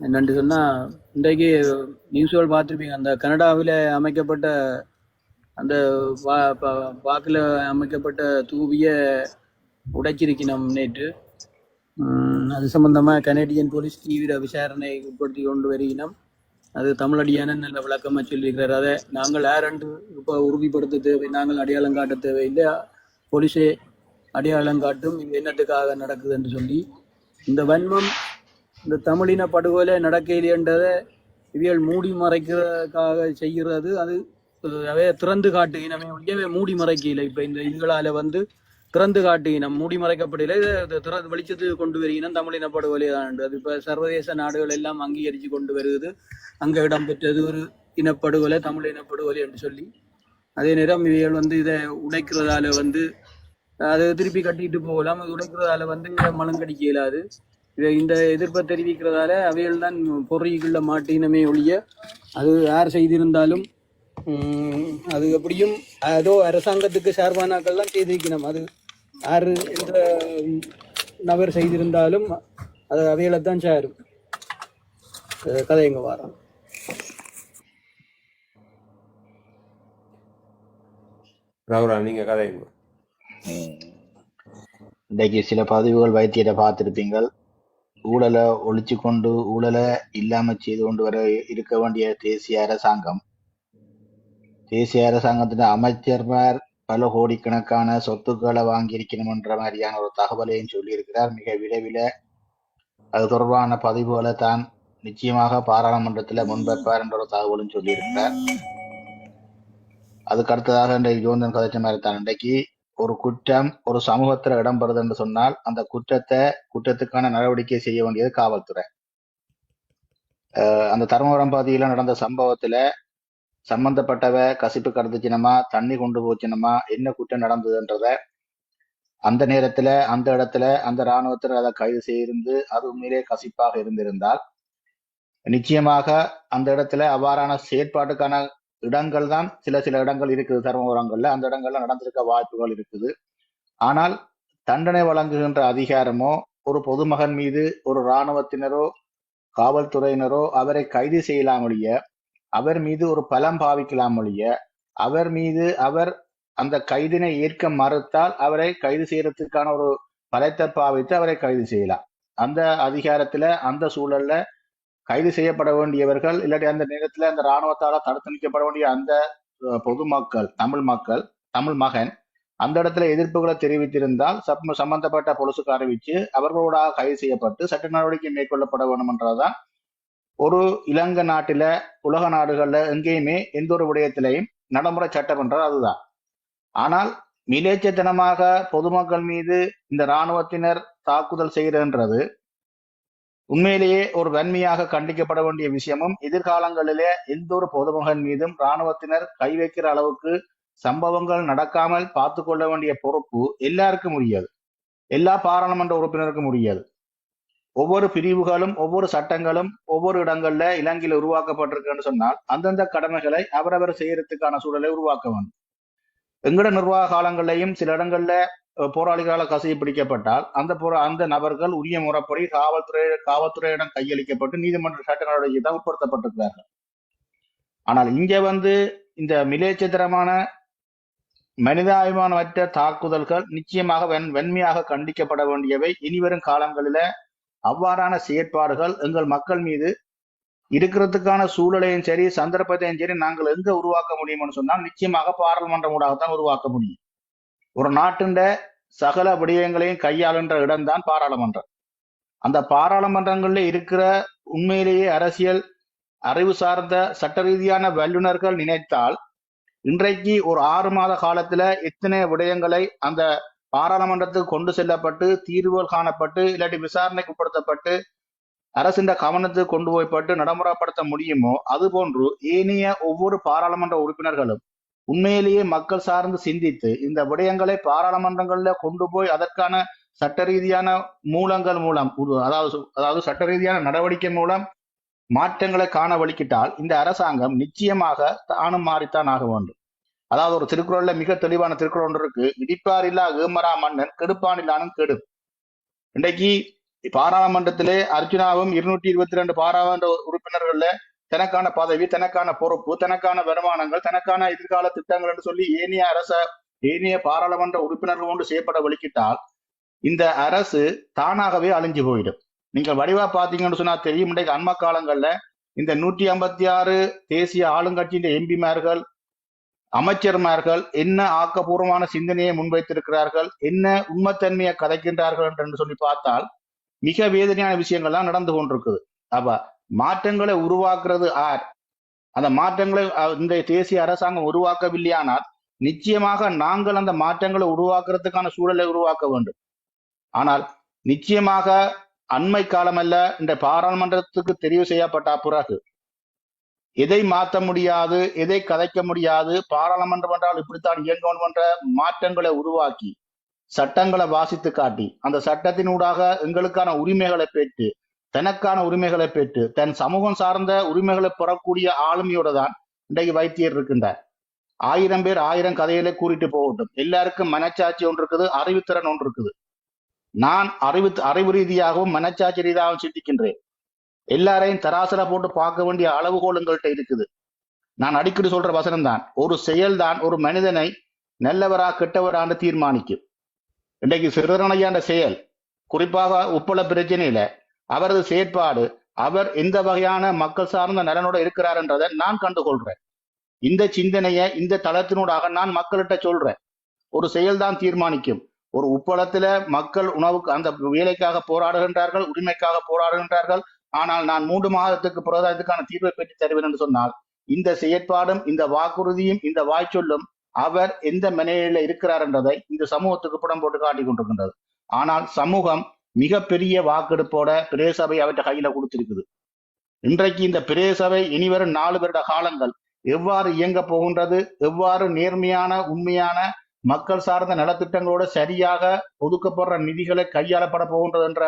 என்னென்று சொன்னா இன்றைக்கு நியூஸ்கள் பார்த்துருப்பீங்க. அந்த கனடாவில் அமைக்கப்பட்ட அந்த வா- பா- வாக்கில் அமைக்கப்பட்ட தூவிய உடைச்சிருக்கணும் நேற்று. அது சம்பந்தமாக கனேடியன் போலீஸ் தீவிர விசாரணை உட்படுத்தி கொண்டு வருகிறோம் அது தமிழடியான நல்ல விளக்கமாக சொல்லியிருக்கிறார். அதை நாங்கள் யாரென்று இப்போ உறுதிப்படுத்த தேவை நாங்கள் அடையாளம் காட்ட தேவையில்லை போலீஸே அடையாளம் காட்டும் இது என்னத்துக்காக நடக்குது என்று சொல்லி இந்த வன்மம் இந்த தமிழின படுகொலை நடக்கையிலேன்றதை இவியல் மூடி மறைக்கிறதுக்காக செய்கிறது. அது அஹ், திறந்து காட்டு இனமே ஒழியவே மூடி மறைக்கல இப்ப இந்த இதுகளால் வந்து திறந்து காட்டு இனம் மூடி மறைக்கப்படல இது திறந்து வெளிச்சத்துக்கு கொண்டு வருகினம் தமிழின படுகொலை தான் அது இப்போ சர்வதேச நாடுகள் எல்லாம் அங்கீகரித்து கொண்டு வருகிறது. அங்க இடம்பெற்றது ஒரு இனப்படுகொலை தமிழ் இனப்படுகொலை என்று சொல்லி. அதே நேரம் இவைகள் வந்து இதை உடைக்கிறதால வந்து அதை திருப்பி கட்டிட்டு போகலாம். உடைக்கிறதால வந்து இதை மலங்கடிக்க இயலாது. இதை இந்த எதிர்ப்பை தெரிவிக்கிறதால அவைகள் தான் பொறிகளில் மாட்டினமே ஒழிய அது யார் செய்திருந்தாலும் உம், அது எப்படியும் ஏதோ அரசாங்கத்துக்கு சார்பானாக்கள் தான் செய்திருக்கணும் அது யார் என்ற நபர் செய்திருந்தாலும் அது அவைகளை தான் சாரும் கதை எங்க வாரம்? ரவுரா நீங்க கதைங்க ம். இன்றைக்கு சில பதிவுகள் வைத்தியரை பார்த்திருப்பீங்கள். ஊழலை ஒழிச்சு கொண்டு ஊழலை இல்லாம செய்து கொண்டு வர இருக்க வேண்டிய தேசிய அரசாங்கம். தேசிய அரசாங்கத்தின் அமைச்சர்மார் பல கோடிக்கணக்கான சொத்துக்களை வாங்கியிருக்கணும் என்ற மாதிரியான ஒரு தகவலையும் சொல்லியிருக்கிறார். மிக விரைவில் அது தொடர்பான பதிவுகளை தான் நிச்சயமாக பாராளுமன்றத்தில் முன்வைப்பார் என்ற ஒரு தகவலும் சொல்லியிருக்கிறார். அதுக்கு அடுத்ததாக இன்றைக்கு ஜோந்தன் கதைச்ச மாதிரி தான் இன்றைக்கு ஒரு குற்றம் ஒரு சமூகத்துல இடம்பெறுது என்று சொன்னால் அந்த குற்றத்தை குற்றத்துக்கான நடவடிக்கை செய்ய வேண்டியது காவல்துறை. அஹ் அந்த தர்மபுரம் பாதியில நடந்த சம்பவத்துல சம்பந்தப்பட்டவ கசிப்பு கடந்துச்சினமா தண்ணி கொண்டு போச்சினமா என்ன குற்றம் நடந்ததுன்றத அந்த நேரத்துல அந்த இடத்துல அந்த இராணுவத்தினர் அதை கைது செய்திருந்து அது உண்மையிலே கசிப்பாக இருந்திருந்தால் நிச்சயமாக அந்த இடத்துல அவ்வாறான செயற்பாட்டுக்கான இடங்கள் தான் சில சில இடங்கள் இருக்குது தர்மபுரங்கள்ல. அந்த இடங்கள்ல நடந்திருக்க வாய்ப்புகள் இருக்குது. ஆனால் தண்டனை வழங்குகின்ற அதிகாரமோ ஒரு பொதுமகன் மீது ஒரு இராணுவத்தினரோ காவல்துறையினரோ அவரை கைது செய்யலாமொழிய அவர் மீது ஒரு பலம் பாவிக்கலாம் ஒழிய அவர் மீது அவர் அந்த கைதினை ஏற்க மறுத்தால் அவரை கைது செய்யறதுக்கான ஒரு பலத்தை பாவித்து அவரை கைது செய்யலாம். அந்த அதிகாரத்துல அந்த சூழல்ல கைது செய்யப்பட வேண்டியவர்கள் இல்லாட்டி அந்த நேரத்தில் அந்த இராணுவத்தால தடுத்து நிற்கப்பட வேண்டிய அந்த பொதுமக்கள் தமிழ் மக்கள் தமிழ் மகன் அந்த இடத்துல எதிர்ப்புகளை தெரிவித்திருந்தால் சப் சம்பந்தப்பட்ட பொலிசுக்கு அறிவித்து அவர்களோடாக கைது செய்யப்பட்டு சட்ட நடவடிக்கை மேற்கொள்ளப்பட வேண்டும் என்றாதான் ஒரு இலங்கை நாட்டில உலக நாடுகள்ல எங்கேயுமே எந்த ஒரு விடயத்திலையும் நடைமுறை சட்டம் என்றால் அதுதான். ஆனால் மிலேச்சத்தனமாக பொதுமக்கள் மீது இந்த இராணுவத்தினர் தாக்குதல் செய்கிறன்றது உண்மையிலேயே ஒரு வன்மையாக கண்டிக்கப்பட வேண்டிய விஷயமும் எதிர்காலங்களிலே எந்த ஒரு பொதுமகன் மீதும் இராணுவத்தினர் கை வைக்கிற அளவுக்கு சம்பவங்கள் நடக்காமல் பார்த்து கொள்ள வேண்டிய பொறுப்பு எல்லாருக்கும் முடியாது எல்லா பாராளுமன்ற உறுப்பினருக்கும் முடியாது ஒவ்வொரு பிரிவுகளும் ஒவ்வொரு சட்டங்களும் ஒவ்வொரு இடங்கள்ல இலங்கையில் உருவாக்கப்பட்டிருக்குன்னு சொன்னால் அந்தந்த கடமைகளை அவரவர் செய்யறதுக்கான சூழலை உருவாக்க வேண்டும். எங்கட நிர்வாக காலங்களையும் சில இடங்கள்ல போராளிகளால் கசிய பிடிக்கப்பட்டால் அந்த போரா அந்த நபர்கள் உரிய முறைப்படி காவல்துறை காவல்துறையிடம் கையளிக்கப்பட்டு நீதிமன்ற சட்ட நடவடிக்கை தான் உட்படுத்தப்பட்டிருக்கிறார்கள். ஆனால் இங்க வந்து இந்த மிலேச்சத்திரமான மனிதாபிமானமற்ற தாக்குதல்கள் நிச்சயமாக வெண் வெண்மையாக கண்டிக்கப்பட வேண்டியவை. இனிவரும் காலங்களில அவ்வாறான செயற்பாடுகள் எங்கள் மக்கள் மீது இருக்கிறதுக்கான சூழலையும் சரி சந்தர்ப்பத்தையும் சரி நாங்கள் எங்க உருவாக்க முடியும்னு சொன்னால் நிச்சயமாக பாராளுமன்றம் ஊடாகத்தான் உருவாக்க முடியும். ஒரு நாட்டின் சகல விடயங்களையும் கையாளுன்ற இடம்தான் பாராளுமன்றம். அந்த பாராளுமன்றங்களில் இருக்கிற உண்மையிலேயே அரசியல் அறிவு சார்ந்த சட்ட ரீதியான வல்லுநர்கள் நினைத்தால் இன்றைக்கு ஒரு ஆறு மாத காலத்துல எத்தனை விடயங்களை அந்த பாராளுமன்றத்துக்கு கொண்டு செல்லப்பட்டு தீர்வுகள் காணப்பட்டு இல்லாட்டி விசாரணைக்கு உட்படுத்தப்பட்டு அரசின் கவனத்துக்கு கொண்டு போய்ப்பட்டு நடைமுறைப்படுத்த முடியுமோ அதுபோன்று ஏனைய ஒவ்வொரு பாராளுமன்ற உறுப்பினர்களும் உண்மையிலேயே மக்கள் சார்ந்து சிந்தித்து இந்த விடயங்களை பாராளுமன்றங்கள்ல கொண்டு போய் அதற்கான சட்ட ரீதியான மூலங்கள் மூலம் அதாவது அதாவது சட்ட ரீதியான நடவடிக்கை மூலம் மாற்றங்களை காண வலிக்கிட்டால் இந்த அரசாங்கம் நிச்சயமாக தானும் மாறித்தான் ஆக வேண்டும். அதாவது ஒரு திருக்குறள்ல மிக தெளிவான திருக்குறள் ஒன்று இருக்கு இடிப்பார் இல்லா ஏமரா மன்னன் கெடுப்பான் இல்லானும் கெடு. இன்றைக்கு பாராளுமன்றத்திலே அர்ஜுனாவும் இருநூற்றி இருபத்தி ரெண்டு பாராளுமன்ற உறுப்பினர்கள்ல தனக்கான பதவி தனக்கான பொறுப்பு தனக்கான வருமானங்கள் தனக்கான எதிர்கால திட்டங்கள் என்று சொல்லி ஏனைய அரச ஏனைய பாராளுமன்ற உறுப்பினர்கள் ஒன்று செய்யப்பட வலிக்கிட்டால் இந்த அரசு தானாகவே அழிஞ்சு போயிடும். நீங்கள் வடிவா பாத்தீங்கன்னு சொன்னா தெரியும். இன்றைக்கு அண்ம காலங்கள்ல இந்த நூற்றி ஐம்பத்தி ஆறு தேசிய ஆளுங்கட்சியின் எம்பிமார்கள் அமைச்சர்மார்கள் என்ன ஆக்கப்பூர்வமான சிந்தனையை முன்வைத்திருக்கிறார்கள் என்ன உண்மைத்தன்மையை கதைக்கின்றார்கள் என்று சொல்லி பார்த்தால் மிக வேதனையான விஷயங்கள்லாம் நடந்து கொண்டிருக்குது. அப்ப மாற்றங்களை உருவாக்குறது ஆர். அந்த மாற்றங்களை இந்த தேசிய அரசாங்கம் உருவாக்கவில்லையானால் நிச்சயமாக நாங்கள் அந்த மாற்றங்களை உருவாக்குறதுக்கான சூழலை உருவாக்க வேண்டும். ஆனால் நிச்சயமாக அண்மை காலமல்ல இந்த பாராளுமன்றத்துக்கு தெரிவு செய்யப்பட்ட பிறகு எதை மாற்ற முடியாது எதை கதைக்க முடியாது பாராளுமன்றம் என்றால் இப்படித்தான் இயங்கணும் என்ற மாற்றங்களை உருவாக்கி சட்டங்களை வாசித்து காட்டி அந்த சட்டத்தினூடாக எங்களுக்கான உரிமைகளை பெற்று தனக்கான உரிமைகளை பெற்று தன் சமூகம் சார்ந்த உரிமைகளை பெறக்கூடிய ஆளுமையோட தான் இன்றைக்கு வைத்தியர் இருக்கின்றார். ஆயிரம் பேர் ஆயிரம் கதைகளை கூறிட்டு போகட்டும். எல்லாருக்கும் மனச்சாட்சி ஒன்று இருக்குது அறிவுத்திறன் ஒன்று இருக்குது. நான் அறிவு அறிவு ரீதியாகவும் மனச்சாட்சி ரீதியாகவும் சிந்திக்கின்றேன். எல்லாரையும் தராசல போட்டு பார்க்க வேண்டிய அளவுகோல் எங்கள்கிட்ட இருக்குது. நான் அடிக்கடி சொல்ற வசனம் தான் ஒரு செயல்தான் ஒரு மனிதனை நல்லவரா கெட்டவரான்னு தீர்மானிக்கும். இன்றைக்கு சிறுரணையாண்ட செயல் குறிப்பாக உப்பள பிரச்சனையில அவரது செயற்பாடு அவர் எந்த வகையான மக்கள் சார்ந்த நலனோட இருக்கிறார் என்றதை நான் கண்டுகொள்றேன். இந்த சிந்தனையை இந்த தளத்தினூடாக நான் மக்கள்கிட்ட சொல்றேன். ஒரு செயல்தான் தீர்மானிக்கும். ஒரு உப்பளத்துல மக்கள் உணவுக்கு அந்த வேலைக்காக போராடுகின்றார்கள் உரிமைக்காக போராடுகின்றார்கள். ஆனால் நான் மூன்று மாதத்துக்கு பிறகு இதுக்கான தீர்வை பெற்று தருவேன் என்று சொன்னால் இந்த செயற்பாடும் இந்த வாக்குறுதியும் இந்த வாய்ச்சொல்லும் அவர் எந்த மனையில இருக்கிறார் என்றதை இந்த சமூகத்துக்கு புடம் போட்டு காட்டிக் கொண்டிருக்கின்றது. ஆனால் சமூகம் மிகப்பெரிய வாக்கெடுப்போட பிரேசபை அவற்றை கையில கொடுத்திருக்குது. இன்றைக்கு இந்த பிரேசபை இனிவரும் நாலு வருட காலங்கள். எவ்வாறு இயங்க போகின்றது? எவ்வாறு நேர்மையான உண்மையான மக்கள் சார்ந்த நலத்திட்டங்களோட சரியாக ஒதுக்கப்படுற நிதிகளை கையாளப்பட போகின்றது என்ற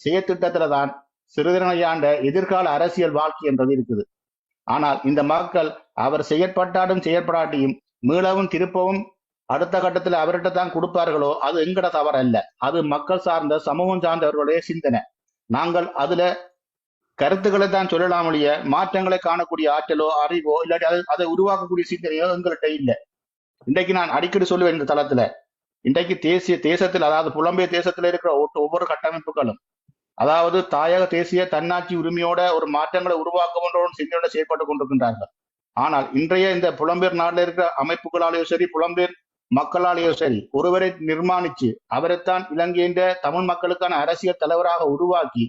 செயற்திட்டத்துல தான் சிறுதிரணையாண்ட எதிர்கால அரசியல் வாழ்க்கை என்றது இருக்குது. ஆனால் இந்த மக்கள் அவர் செயற்பட்டாலும் செயற்படாட்டியும் மீளவும் திருப்பவும் அடுத்த கட்டத்துல அவர்கிட்ட தான் கொடுப்பார்களோ அது எங்கட தவறு அல்ல அது மக்கள் சார்ந்த சமூகம் சார்ந்தவர்களுடைய சிந்தனை. நாங்கள் அதுல கருத்துக்களை தான் சொல்லலாம் ஒழிய மாற்றங்களை காணக்கூடிய ஆற்றலோ அறிவோ இல்லாட்டி அதை அதை உருவாக்கக்கூடிய சிந்தனையோ எங்கள்கிட்ட இல்லை. இன்றைக்கு நான் அடிக்கடி சொல்லுவேன் இந்த தளத்துல. இன்றைக்கு தேசிய தேசத்தில் அதாவது புலம்பெயர் தேசத்தில் இருக்கிற ஒட்டு- ஒவ்வொரு கட்டமைப்புகளும் அதாவது தாயக தேசிய தன்னாட்சி உரிமையோட ஒரு மாற்றங்களை உருவாக்க சிந்தனையோட செயல்பட்டு கொண்டிருக்கின்றார்கள். ஆனால் இன்றைய இந்த புலம்பெயர் நாட்டில் இருக்கிற அமைப்புகளாலேயும் சரி புலம்பெயர் மக்களாலேயோ சரி ஒருவரை நிர்மாணிச்சு அவரைத்தான் இலங்கையின்ற தமிழ் மக்களுக்கான அரசியல் தலைவராக உருவாக்கி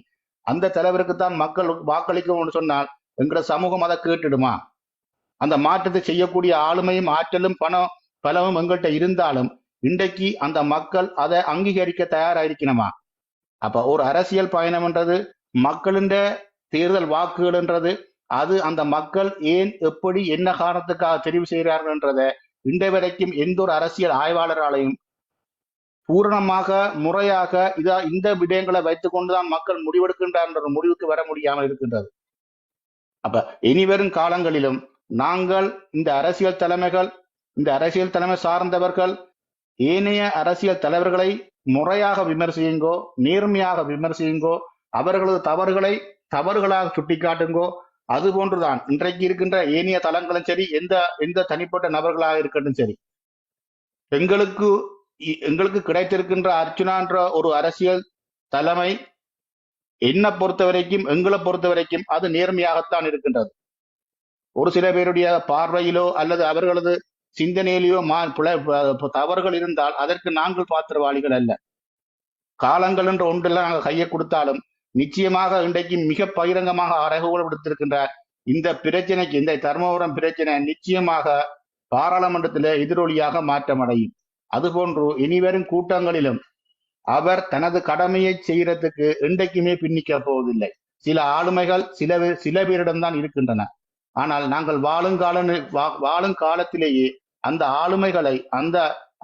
அந்த தலைவருக்குத்தான் மக்கள் வாக்களிக்கணும்னு சொன்னால் எங்களை சமூகம் அதை கேட்டுடுமா? அந்த மாற்றத்தை செய்யக்கூடிய ஆளுமையும் ஆற்றலும் பணம் பலமும் எங்கள்கிட்ட இருந்தாலும் இன்றைக்கு அந்த மக்கள் அதை அங்கீகரிக்க தயாராயிருக்கணுமா? அப்ப ஒரு அரசியல் பயணம்ன்றது மக்களின் தேர்தல் வாக்குகள்ன்றது அது அந்த மக்கள் ஏன் எப்படி என்ன காரணத்துக்காக தெரிவு செய்கிறார்கள்ன்றதை இன்றை வரைக்கும் எந்த ஒரு அரசியல் ஆய்வாளராலையும் பூரணமாக முறையாக இதா இந்த விடயங்களை வைத்துக் கொண்டுதான் மக்கள் முடிவெடுக்கின்றார் என்ற ஒரு முடிவுக்கு வர முடியாமல் இருக்கின்றது. அப்ப இனிவரும் காலங்களிலும் நாங்கள் இந்த அரசியல் தலைமைகள் இந்த அரசியல் தலைமை சார்ந்தவர்கள் ஏனைய அரசியல் தலைவர்களை முறையாக விமர்சியுங்கோ நேர்மையாக விமர்சியுங்கோ அவர்களது தவறுகளை தவறுகளாக சுட்டிக்காட்டுங்கோ அது போன்றுதான். இன்றைக்கு இருக்கின்ற ஏனைய தளங்களும் சரி எந்த எந்த தனிப்பட்ட நபர்களாக இருக்கட்டும் சரி. எங்களுக்கு எங்களுக்கு கிடைத்திருக்கின்ற அர்ச்சுனான்ற ஒரு அரசியல் தலைமை என்னை பொறுத்த வரைக்கும் எங்களை பொறுத்த வரைக்கும் அது நேர்மையாகத்தான் இருக்கின்றது. ஒரு சில பேருடைய பார்வையிலோ அல்லது அவர்களது சிந்தனையிலேயோ மா தவறுகள் இருந்தால் அதற்கு நாங்கள் பாத்திரவாளிகள் அல்ல. காலங்கள் என்ற ஒன்றெல்லாம் நாங்கள் கையை கொடுத்தாலும் நிச்சயமாக இன்றைக்கு மிக பகிரங்கமாக அறைகூல விடுத்திருக்கின்றார். இந்த பிரச்சனைக்கு இந்த தர்மபுரம் பிரச்சனை நிச்சயமாக பாராளுமன்றத்திலே எதிரொலியாக மாற்றமடையும். அதுபோன்று இனிவரும் கூட்டங்களிலும் அவர் தனது கடமையை செய்யறதுக்கு இன்றைக்குமே பின்னிக்க போவதில்லை. சில ஆளுமைகள் சில சில பேரிடம்தான் இருக்கின்றன. ஆனால் நாங்கள் வாழும் கால வாழும் காலத்திலேயே அந்த ஆளுமைகளை அந்த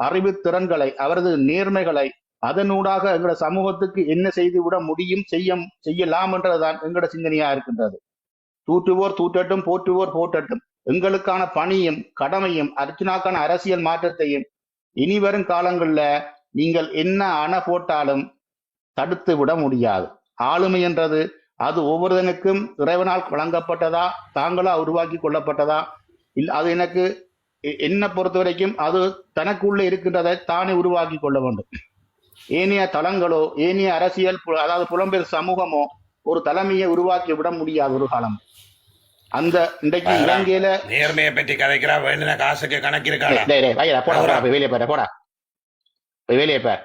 அறிவு திறன்களை அவரது நேர்மைகளை அதனூடாக எங்களோட சமூகத்துக்கு என்ன செய்து விட முடியும் செய்ய செய்யலாம் என்றதுதான் எங்களோட சிந்தனையா இருக்கின்றது. தூற்றுவோர் தூற்றட்டும் போற்றுவோர் போற்றட்டும். எங்களுக்கான பணியும் கடமையும் அர்ச்சனாக்கான அரசியல் மாற்றத்தையும் இனி வரும் காலங்கள்ல நீங்கள் என்ன அணை போட்டாலும் தடுத்து விட முடியாது. ஆளுமை என்றது அது ஒவ்வொருதனுக்கும் இறைவனால் வழங்கப்பட்டதா தாங்களா உருவாக்கி கொள்ளப்பட்டதா? இல்ல அது எனக்கு எ- என்னை பொறுத்த வரைக்கும் அது தனக்குள்ள இருக்கின்றதை தானே உருவாக்கி கொள்ள வேண்டும். ஏனைய தளங்களோ ஏனைய அரசியல் அதாவது புலம்பெயர் சமூகமோ ஒரு தலைமையை உருவாக்கி விட முடியாது ஒரு காலம். அந்த இன்றைக்கு இலங்கையில நேர்மையை பற்றி கதைக்கிறா வேணுன காசுக்கு கணக்கு போடா, போடா, வெளியே போடா, வெளியே பார்.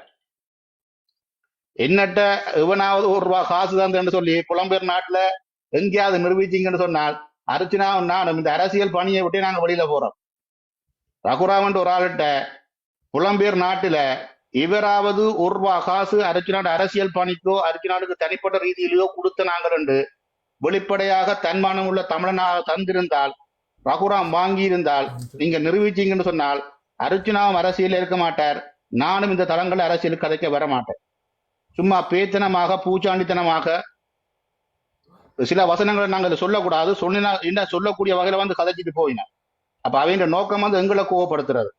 என்னட்ட இவனாவது ஒரு ரூபா காசு தந்தேன்னு சொல்லி புலம்பெயர் நாட்டுல எங்கேயாவது நிரூபிச்சீங்கன்னு சொன்னால் அர்ச்சனா நானும் இந்த அரசியல் பணியை விட்டு நாங்க வெளியில போறோம். ரகுராமன் ஒரு ஆள்கிட்ட புலம்பெயர் நாட்டுல இவராவது ஒருவா காசு அர்ச்சனாடு அரசியல் பணிக்கோ அர்ச்சனாடுக்கு தனிப்பட்ட ரீதியிலேயோ கொடுத்த நாங்கள் என்று வெளிப்படையாக தன்மானம் உள்ள தமிழனாக தந்திருந்தால் ரகுராம் வாங்கி இருந்தால் நீங்க நிரூபிச்சீங்கன்னு சொன்னால் அர்ச்சனாவும் அரசியல் இருக்க மாட்டார். நானும் இந்த தளங்கள் அரசியல் கதைக்க வர மாட்டேன். சும்மா பேத்தனமாக பூச்சாண்டித்தனமாக சில வசனங்களை நாங்கள் சொல்லக்கூடாது. சொன்னா என்ன சொல்லக்கூடிய வகையில வந்து கதைச்சிட்டு போயினேன். அப்ப அவங்க நோக்கம் வந்து எங்களை கோவப்படுத்துறது.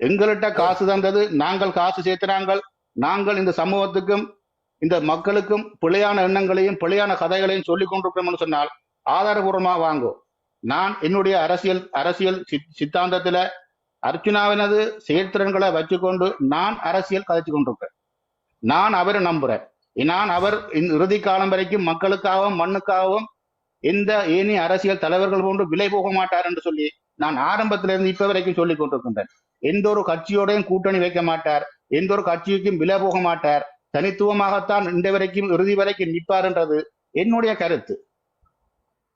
எங்கள்கிட்ட காசு தந்தது நாங்கள் காசு சேர்த்தினாங்கள். நாங்கள் இந்த சமூகத்துக்கும் இந்த மக்களுக்கும் பிழையான எண்ணங்களையும் பிழையான கதைகளையும் சொல்லிக் கொண்டிருக்கிறோம்னு சொன்னால் ஆதாரபூர்வமா வாங்கும் நான் என்னுடைய அரசியல் அரசியல் சித்- சித்தாந்தத்துல அர்ச்சுனாவினது செயற்திறன்களை வச்சுக்கொண்டு நான் அரசியல் கதைச்சு கொண்டிருக்கேன் நான் அவரை நம்புறேன். நான் அவர் இறுதி காலம் வரைக்கும் மக்களுக்காகவும் மண்ணுக்காகவும் எந்த ஏனி அரசியல் தலைவர்கள் போன்று விலை போக மாட்டார் என்று சொல்லி நான் ஆரம்பத்திலிருந்து இப்ப வரைக்கும் சொல்லிக் கொண்டிருக்கின்றேன். எந்த ஒரு கட்சியோடையும் கூட்டணி வைக்க மாட்டார். எந்த ஒரு கட்சிக்கும் விலை போக மாட்டார். தனித்துவமாகத்தான் இந்த வரைக்கும் இறுதி வரைக்கும் நிற்பார் என்றது என்னுடைய கருத்து.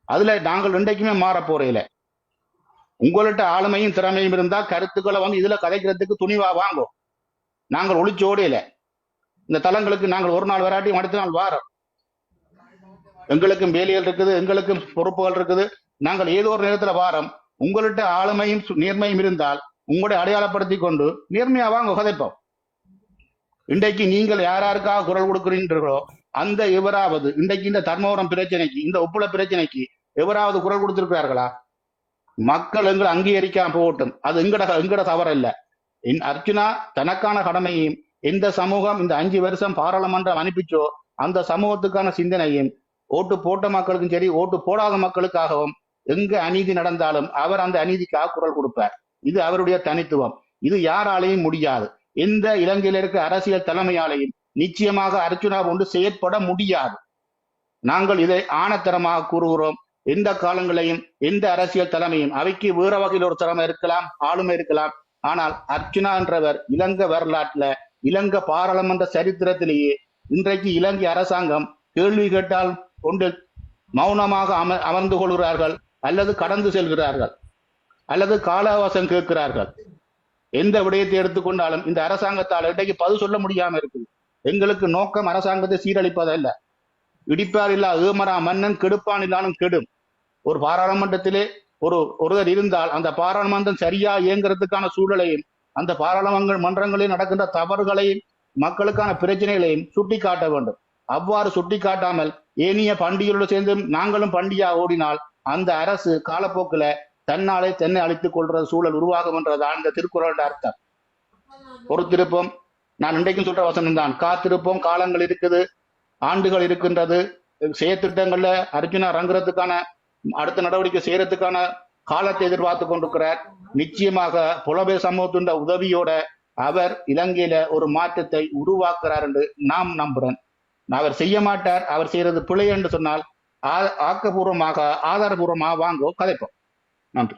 அதுல நாங்கள் இன்றைக்குமே மாற போறையில. உங்கள்கிட்ட ஆளுமையும் திறமையும் இருந்தா கருத்துக்களை வந்து இதுல கதைக்கிறதுக்கு துணிவா வாங்கும் நாங்கள் ஒளிச்சோடையில. இந்த தளங்களுக்கு நாங்கள் ஒரு நாள் வராட்டியும் அடுத்த நாள் வாரோம். எங்களுக்கும் வேலைகள் இருக்குது எங்களுக்கும் பொறுப்புகள் இருக்குது. நாங்கள் ஏதோ ஒரு நேரத்துல வாரம். உங்கள்கிட்ட ஆளுமையும் சு- நேர்மையும் இருந்தால் உங்களுடைய அடையாளப்படுத்தி கொண்டு நேர்மையா வாங்க கதைப்போம் இன்றைக்கு நீங்கள் யார் யாருக்காக குரல் கொடுக்கிறீர்களோ அந்த எவராவது இன்றைக்கு இந்த தர்மபுரம் பிரச்சனைக்கு இந்த ஒப்புள பிரச்சனைக்கு எவராவது குரல் கொடுத்திருக்கிறார்களா? மக்கள் எங்களை அங்கீகரிக்காம போகட்டும். அது எங்கட எங்கட தவறு இல்லை அர்ச்சுனா தனக்கான கடமையும் எந்த சமூகம் இந்த அஞ்சு வருஷம் பாராளுமன்றம் அனுப்பிச்சோ அந்த சமூகத்துக்கான சிந்தனையும் ஓட்டு போட்ட மக்களுக்கும் சரி ஓட்டு போடாத மக்களுக்காகவும் எங்க அநீதி நடந்தாலும் அவர் அந்த அநீதிக்காக குரல் கொடுப்பார். இது அவருடைய தனித்துவம். இது யாராலையும் முடியாது. எந்த இலங்கையில் இருக்க அரசியல் தலைமையாலையும் நிச்சயமாக அர்ச்சுனா கொண்டு செயற்பட முடியாது. நாங்கள் இதை ஆணத்தரமாக கூறுகிறோம். எந்த காலங்களையும் எந்த அரசியல் தலைமையும் அவைக்கு வேற வகையில் ஒரு திறமை இருக்கலாம் ஆளுமை இருக்கலாம். ஆனால் அர்ச்சுனா என்றவர் இலங்கை வரலாற்றுல இலங்கை பாராளுமன்ற சரித்திரத்திலேயே இன்றைக்கு இலங்கை அரசாங்கம் கேள்வி கேட்டால் கொண்டு மௌனமாக அம அமர்ந்து கொள்கிறார்கள் அல்லது கடந்து செல்கிறார்கள். அல்லது காலாவாசம் கேட்கிறார்கள். எந்த விடயத்தை எடுத்துக்கொண்டாலும் இந்த அரசாங்கத்தால் இன்றைக்கு பதில் சொல்ல முடியாம இருக்குது. எங்களுக்கு நோக்கம் அரசாங்கத்தை சீரழிப்பதல்ல. இடிப்பார் இல்லா ஏமரா மன்னன் கெடுப்பான் இல்லாலும் கெடும். ஒரு பாராளுமன்றத்திலே ஒரு ஒருவர் இருந்தால் அந்த பாராளுமன்றம் சரியா இயங்குறதுக்கான சூழலையும் அந்த பாராளுமன்ற மன்றங்களில் நடக்கின்ற தவறுகளையும் மக்களுக்கான பிரச்சனைகளையும் சுட்டி காட்ட வேண்டும். அவ்வாறு சுட்டி காட்டாமல் ஏனைய பண்டிகையோடு சேர்ந்து நாங்களும் பண்டிகையா ஓடினால் அந்த அரசு காலப்போக்கில் தன்னாலே தென்னை அழித்துக் கொள்ற சூழல் உருவாகும் என்றதான் இந்த திருக்குறள் அர்த்தம். பொறுத்திருப்போம். நான் இன்றைக்கும் சொல்ற வசனம் தான் காத்திருப்போம் காலங்கள் இருக்குது ஆண்டுகள் இருக்கின்றது. செயற்திட்டங்கள்ல அர்ஜுனா இறங்குறதுக்கான அடுத்த நடவடிக்கை செய்யறதுக்கான காலத்தை எதிர்பார்த்து கொண்டிருக்கிறார். நிச்சயமாக புலபெயர் சமூகத்துண்ட உதவியோட அவர் இலங்கையில ஒரு மாற்றத்தை உருவாக்குறார் என்று நாம் நம்புறேன் அவர் செய்ய மாட்டார் அவர் செய்யறது பிழை என்று சொன்னால் ஆ- ஆக்கப்பூர்வமாக ஆதாரபூர்வமாக வாங்கோ கதைப்போம். なんと